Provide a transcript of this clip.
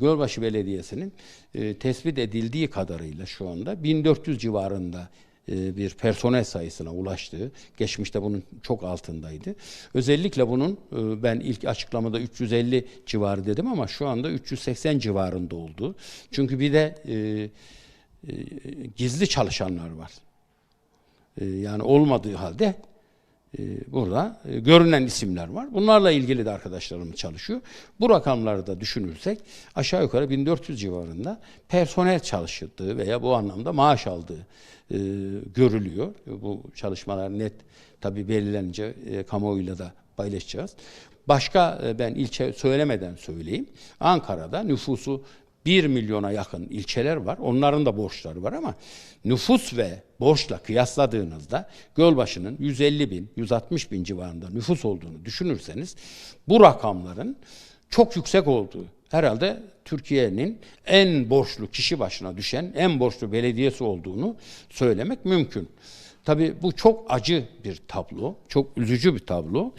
Gölbaşı Belediyesi'nin e, tespit edildiği kadarıyla şu anda 1400 civarında e, bir personel sayısına ulaştığı, geçmişte bunun çok altındaydı. Özellikle bunun e, ben ilk açıklamada 350 civarı dedim ama şu anda 380 civarında oldu. Çünkü bir de e, e, gizli çalışanlar var. E, yani olmadığı halde burada e, görünen isimler var. Bunlarla ilgili de arkadaşlarımız çalışıyor. Bu rakamları da düşünürsek aşağı yukarı 1400 civarında personel çalıştığı veya bu anlamda maaş aldığı e, görülüyor. Bu çalışmalar net tabi belirlenince e, kamuoyuyla da paylaşacağız. Başka ben ilçe söylemeden söyleyeyim. Ankara'da nüfusu 1 milyona yakın ilçeler var. Onların da borçları var ama nüfus ve borçla kıyasladığınızda Gölbaşı'nın 150 bin, 160 bin civarında nüfus olduğunu düşünürseniz bu rakamların çok yüksek olduğu herhalde Türkiye'nin en borçlu kişi başına düşen en borçlu belediyesi olduğunu söylemek mümkün. Tabii bu çok acı bir tablo, çok üzücü bir tablo.